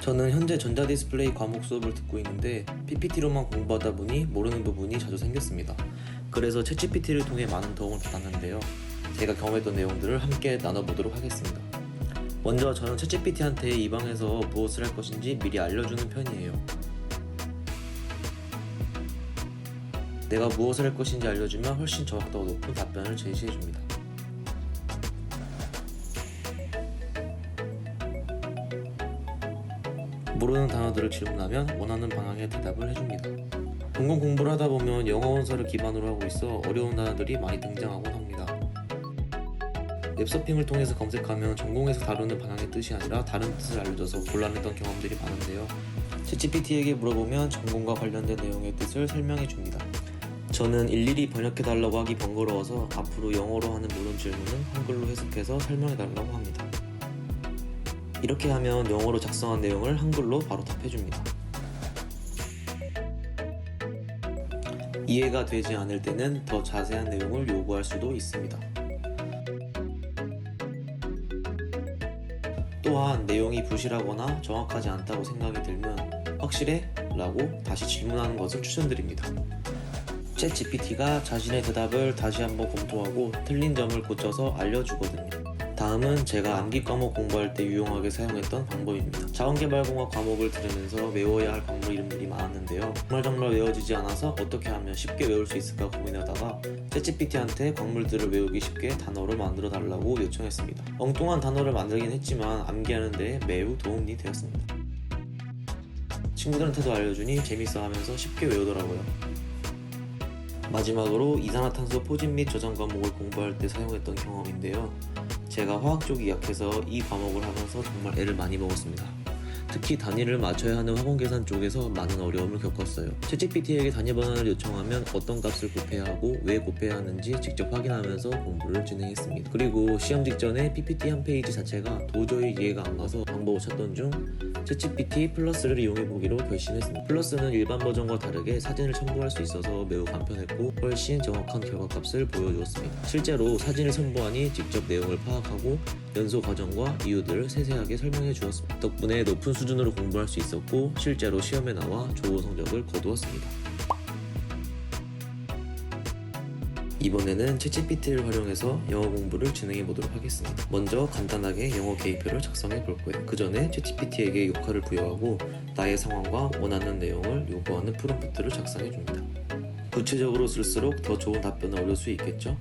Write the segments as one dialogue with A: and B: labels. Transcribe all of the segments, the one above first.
A: 저는 현재 전자디스플레이 과목 수업을 듣고 있는데 PPT로만 공부하다 보니 모르는 부분이 자주 생겼습니다. 그래서 챗GPT를 통해 많은 도움을 받았는데요. 제가 경험했던 내용들을 함께 나눠보도록 하겠습니다. 먼저 저는 챗GPT한테 이 방에서 무엇을 할 것인지 미리 알려주는 편이에요. 내가 무엇을 할 것인지 알려주면 훨씬 정확도가 높은 답변을 제시해줍니다. 모르는 단어들을 질문하면 원하는 방향의 대답을 해줍니다. 전공 공부를 하다 보면 영어 원서를 기반으로 하고 있어 어려운 단어들이 많이 등장하곤 합니다. 웹서핑을 통해서 검색하면 전공에서 다루는 방향의 뜻이 아니라 다른 뜻을 알려줘서 곤란했던 경험들이 많은데요. 챗GPT에게 물어보면 전공과 관련된 내용의 뜻을 설명해 줍니다. 저는 일일이 번역해 달라고 하기 번거로워서 앞으로 영어로 하는 모든 질문은 한글로 해석해서 설명해 달라고 합니다. 이렇게 하면 영어로 작성한 내용을 한글로 바로 답해줍니다. 이해가 되지 않을 때는 더 자세한 내용을 요구할 수도 있습니다. 또한 내용이 부실하거나 정확하지 않다고 생각이 들면 확실해? 라고 다시 질문하는 것을 추천드립니다. 챗 GPT가 자신의 대답을 다시 한번 검토하고 틀린 점을 고쳐서 알려주거든요. 다음은 제가 암기 과목 공부할 때 유용하게 사용했던 방법입니다. 자원개발공학 과목을 들으면서 외워야 할 광물 이름들이 많았는데요. 정말 정말 외워지지 않아서 어떻게 하면 쉽게 외울 수 있을까 고민하다가 챗GPT한테 광물들을 외우기 쉽게 단어로 만들어 달라고 요청했습니다. 엉뚱한 단어를 만들긴 했지만 암기하는 데 매우 도움이 되었습니다. 친구들한테도 알려주니 재밌어 하면서 쉽게 외우더라고요. 마지막으로 이산화탄소 포집 및 저장 과목을 공부할 때 사용했던 경험인데요. 제가 화학 쪽이 약해서 이 과목을 하면서 정말 애를 많이 먹었습니다. 특히 단위를 맞춰야 하는 학원 계산 쪽에서 많은 어려움을 겪었어요. 챗GPT에게 단위 번호를 요청하면 어떤 값을 곱해야 하고 왜 곱해야 하는지 직접 확인하면서 공부를 진행했습니다. 그리고 시험 직전에 PPT 한 페이지 자체가 도저히 이해가 안 가서 방법을 찾던 중 챗GPT 플러스를 이용해 보기로 결심했습니다. 플러스는 일반 버전과 다르게 사진을 첨부할 수 있어서 매우 간편했고 훨씬 정확한 결과값을 보여주었습니다. 실제로 사진을 첨부하니 직접 내용을 파악하고 연소 과정과 이유들을 세세하게 설명해 주었습니다. 덕분에 높은 수준으로 공부할 수 있었고 실제로 시험에 나와 좋은 성적을 거두었습니다. 이번에는 챗GPT를 활용해서 영어 공부를 진행해 보도록 하겠습니다. 먼저 간단하게 영어 계획표를 작성해 볼 거예요. 그 전에 챗GPT에게 역할을 부여하고 나의 상황과 원하는 내용을 요구하는 프롬프트를 작성해 줍니다. 구체적으로 쓸수록 더 좋은 답변을 얻을 수 있겠죠?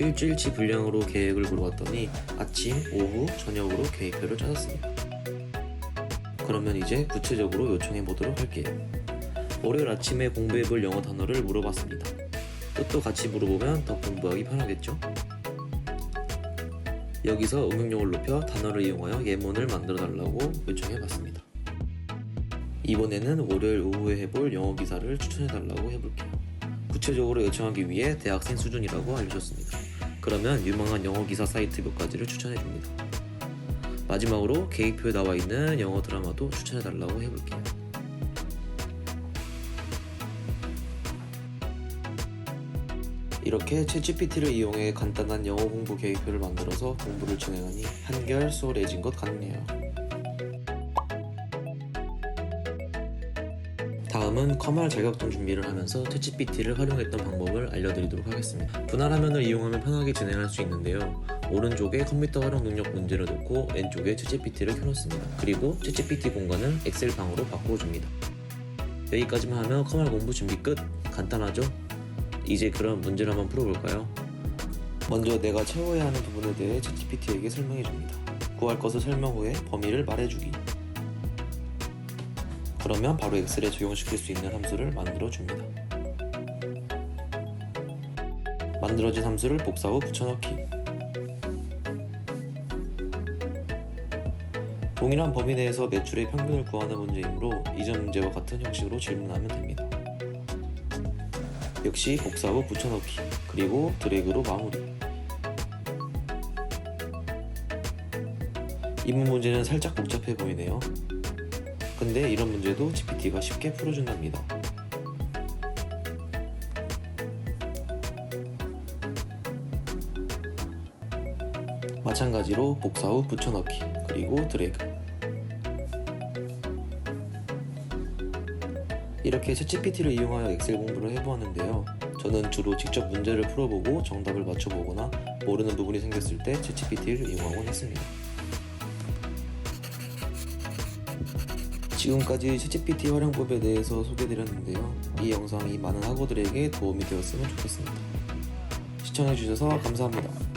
A: 일주일치 분량으로 계획을 물어봤더니 아침, 오후, 저녁으로 계획표를 짜줬습니다. 그러면 이제 구체적으로 요청해 보도록 할게요. 월요일 아침에 공부해 볼 영어 단어를 물어봤습니다. 뜻도 같이 물어보면 더 공부하기 편하겠죠? 여기서 응용력을 높여 단어를 이용하여 예문을 만들어 달라고 요청해 봤습니다. 이번에는 월요일 오후에 해볼 영어 기사를 추천해 달라고 해볼게요. 구체적으로 요청하기 위해 대학생 수준이라고 알려줬습니다. 그러면 유망한 영어 기사 사이트 몇 가지를 추천해 줍니다. 마지막으로 계획표에 나와 있는 영어 드라마도 추천해 달라고 해볼게요. 이렇게 챗GPT를 이용해 간단한 영어 공부 계획표를 만들어서 공부를 진행하니 한결 수월해진 것 같네요. 다음은 커말 자격증 준비를 하면서 챗GPT를 활용했던 방법을 알려드리도록 하겠습니다. 분할 화면을 이용하면 편하게 진행할 수 있는데요. 오른쪽에 컴퓨터 활용 능력 문제를 놓고 왼쪽에 챗GPT를 켜놓습니다. 그리고 챗GPT 공간을 엑셀 방으로 바꿔줍니다. 여기까지만 하면 커말 공부 준비 끝! 간단하죠? 이제 그럼 문제를 한번 풀어볼까요? 먼저 내가 채워야 하는 부분에 대해 챗GPT에게 설명해줍니다. 구할 것을 설명 후에 범위를 말해주기. 그러면 바로 엑셀에 적용시킬 수 있는 함수를 만들어 줍니다. 만들어진 함수를 복사 후 붙여넣기. 동일한 범위 내에서 매출의 평균을 구하는 문제이므로 이전 문제와 같은 형식으로 질문하면 됩니다. 역시 복사 후 붙여넣기 그리고 드래그로 마무리 이문 문제는 살짝 복잡해 보이네요 근데 이런 문제도 GPT가 쉽게 풀어준답니다 마찬가지로 복사 후 붙여넣기 그리고 드래그 이렇게 챗GPT를 이용하여 엑셀 공부를 해보았는데요. 저는 주로 직접 문제를 풀어보고 정답을 맞춰보거나 모르는 부분이 생겼을 때 챗GPT를 이용하곤 했습니다. 지금까지 챗GPT 활용법에 대해서 소개드렸는데요. 이 영상이 많은 학우들에게 도움이 되었으면 좋겠습니다. 시청해주셔서 감사합니다.